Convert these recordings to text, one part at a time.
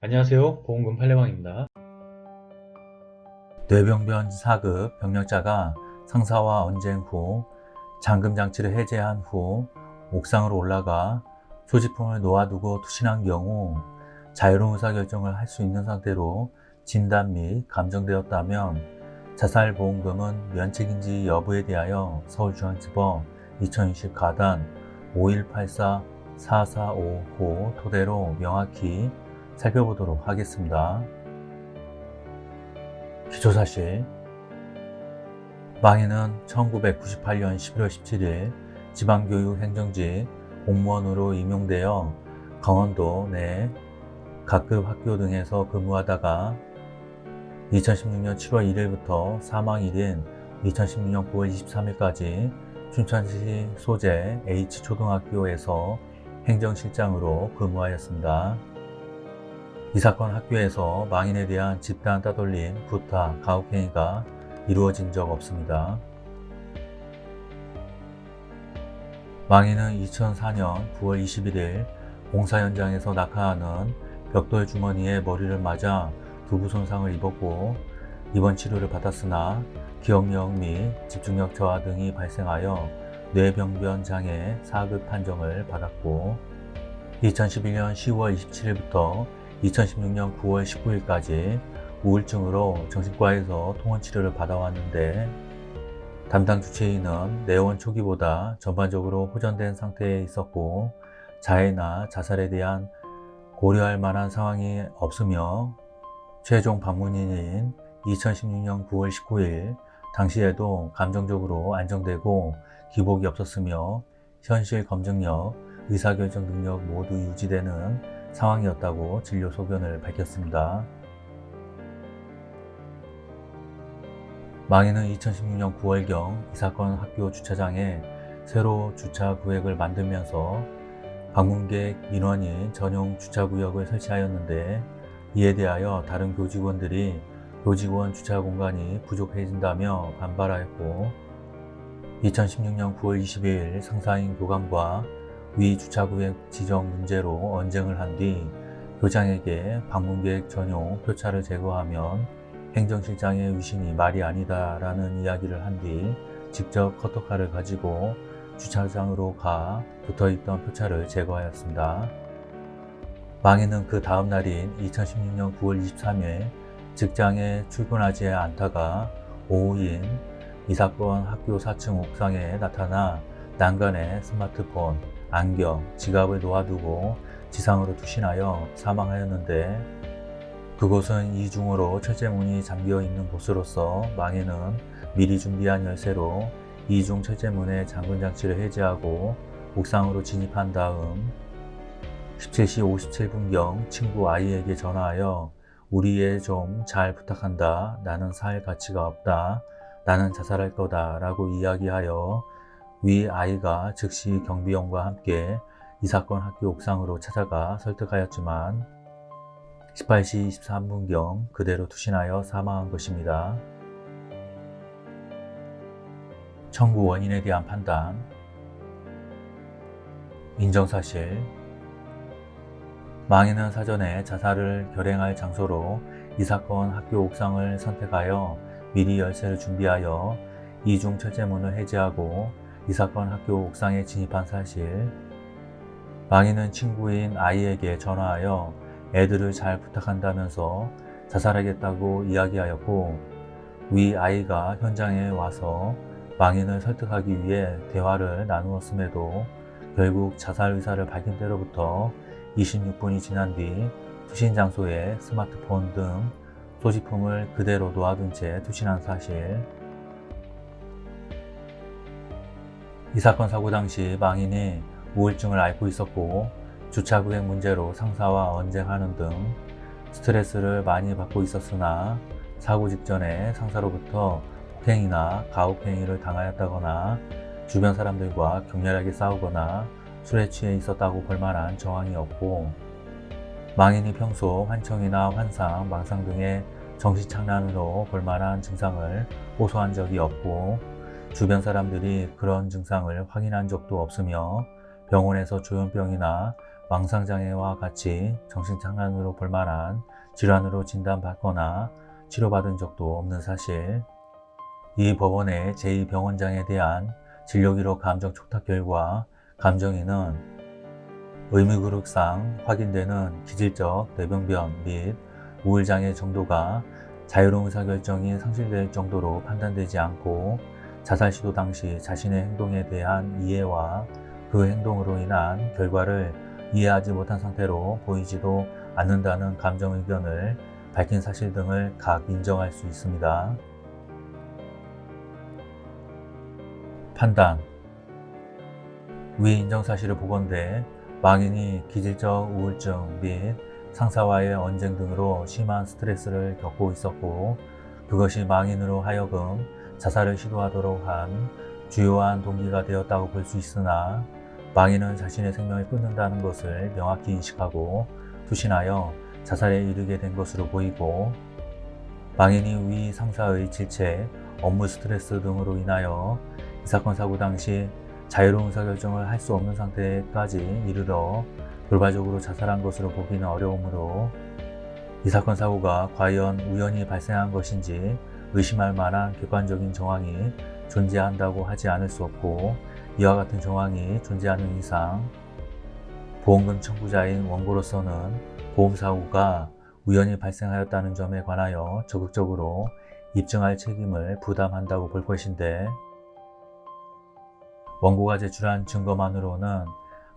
안녕하세요. 보험금 팔례방입니다. 뇌병변 4급 병력자가 상사와 언쟁 후 잠금 장치를 해제한 후 옥상으로 올라가 소지품을 놓아두고 투신한 경우 자유로운 의사결정을 할 수 있는 상태로 진단 및 감정되었다면 자살보험금은 면책인지 여부에 대하여 서울중앙지법 2020 가단 5184-4455 토대로 명확히 살펴보도록 하겠습니다. 기초사실 망인은 1998년 11월 17일 지방교육행정직 공무원으로 임용되어 강원도 내 각급 학교 등에서 근무하다가 2016년 7월 1일부터 사망일인 2016년 9월 23일까지 춘천시 소재 H초등학교에서 행정실장으로 근무하였습니다. 이 사건 학교에서 망인에 대한 집단 따돌림, 부탁, 가혹행위가 이루어진 적 없습니다. 망인은 2004년 9월 21일 공사 현장에서 낙하하는 벽돌 주머니에 머리를 맞아 두부 손상을 입었고 입원 치료를 받았으나 기억력 및 집중력 저하 등이 발생하여 뇌병변 장애 4급 판정을 받았고 2011년 10월 27일부터 2016년 9월 19일까지 우울증으로 정신과에서 통원 치료를 받아왔는데 담당 주치의는 내원 초기보다 전반적으로 호전된 상태에 있었고 자해나 자살에 대한 고려할 만한 상황이 없으며 최종 방문인인 2016년 9월 19일 당시에도 감정적으로 안정되고 기복이 없었으며 현실 검증력, 의사결정 능력 모두 유지되는 상황이었다고 진료 소견을 밝혔습니다. 망인은 2016년 9월경 이 사건 학교 주차장에 새로 주차 구역을 만들면서 방문객 민원인 전용 주차 구역을 설치하였는데 이에 대하여 다른 교직원들이 교직원 주차 공간이 부족해진다며 반발하였고 2016년 9월 22일 상사인 교감과 위 주차구역 지정 문제로 언쟁을 한 뒤 교장에게 방문객 전용 표차를 제거하면 행정실장의 위신이 말이 아니다 라는 이야기를 한 뒤 직접 커터칼을 가지고 주차장으로 가 붙어있던 표차를 제거하였습니다. 망인은 그 다음 날인 2016년 9월 23일 직장에 출근하지 않다가 오후인 이 사건 학교 4층 옥상에 나타나 난간에 스마트폰, 안경, 지갑을 놓아두고 지상으로 투신하여 사망하였는데 그곳은 이중으로 철제 문이 잠겨 있는 곳으로서 망인은 미리 준비한 열쇠로 이중 철제 문의 잠근 장치를 해제하고 옥상으로 진입한 다음 17시 57분경 친구 아이에게 전화하여 우리 애 좀 잘 부탁한다. 나는 살 가치가 없다. 나는 자살할 거다. 라고 이야기하여 위 아이가 즉시 경비원과 함께 이 사건 학교 옥상으로 찾아가 설득하였지만 18시 23분경 그대로 투신하여 사망한 것입니다. 청구 원인에 대한 판단 인정사실 망인은 사전에 자살을 결행할 장소로 이 사건 학교 옥상을 선택하여 미리 열쇠를 준비하여 이중 철제문을 해제하고 이 사건 학교 옥상에 진입한 사실. 망인은 친구인 아이에게 전화하여 애들을 잘 부탁한다면서 자살하겠다고 이야기하였고 위 아이가 현장에 와서 망인을 설득하기 위해 대화를 나누었음에도 결국 자살 의사를 밝힌 때로부터 26분이 지난 뒤 투신 장소에 스마트폰 등 소지품을 그대로 놓아둔 채 투신한 사실 이 사건 사고 당시 망인이 우울증을 앓고 있었고 주차구역 문제로 상사와 언쟁하는 등 스트레스를 많이 받고 있었으나 사고 직전에 상사로부터 폭행이나 가혹행위를 당하였다거나 주변 사람들과 격렬하게 싸우거나 술에 취해 있었다고 볼 만한 정황이 없고 망인이 평소 환청이나 환상, 망상 등의 정신착란으로 볼 만한 증상을 호소한 적이 없고 주변 사람들이 그런 증상을 확인한 적도 없으며 병원에서 조현병이나 망상장애와 같이 정신장난으로 볼 만한 질환으로 진단받거나 치료받은 적도 없는 사실. 이 법원의 제2병원장에 대한 진료기록 감정 촉탁 결과 감정인은 의무그룹상 확인되는 기질적 뇌병변 및 우울장애 정도가 자유로운 의사결정이 상실될 정도로 판단되지 않고 자살 시도 당시 자신의 행동에 대한 이해와 그 행동으로 인한 결과를 이해하지 못한 상태로 보이지도 않는다는 감정 의견을 밝힌 사실 등을 각 인정할 수 있습니다. 판단 위 인정 사실을 보건대 망인이 기질적 우울증 및 상사와의 언쟁 등으로 심한 스트레스를 겪고 있었고 그것이 망인으로 하여금 자살을 시도하도록 한 주요한 동기가 되었다고 볼 수 있으나 망인은 자신의 생명을 끊는다는 것을 명확히 인식하고 투신하여 자살에 이르게 된 것으로 보이고 망인이 위 상사의 질책, 업무 스트레스 등으로 인하여 이 사건 사고 당시 자유로운 의사결정을 할 수 없는 상태까지 이르러 돌발적으로 자살한 것으로 보기는 어려우므로 이 사건 사고가 과연 우연히 발생한 것인지 의심할 만한 객관적인 정황이 존재한다고 하지 않을 수 없고 이와 같은 정황이 존재하는 이상 보험금 청구자인 원고로서는 보험사고가 우연히 발생하였다는 점에 관하여 적극적으로 입증할 책임을 부담한다고 볼 것인데 원고가 제출한 증거만으로는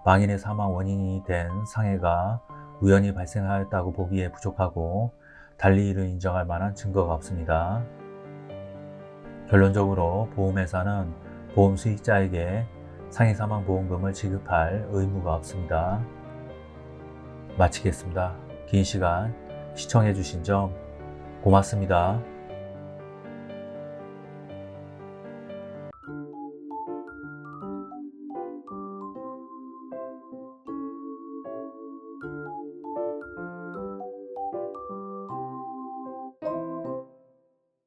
망인의 사망 원인이 된 상해가 우연히 발생하였다고 보기에 부족하고 달리 이를 인정할 만한 증거가 없습니다. 결론적으로 보험회사는 보험 수익자에게 상해 사망 보험금을 지급할 의무가 없습니다. 마치겠습니다. 긴 시간 시청해 주신 점 고맙습니다.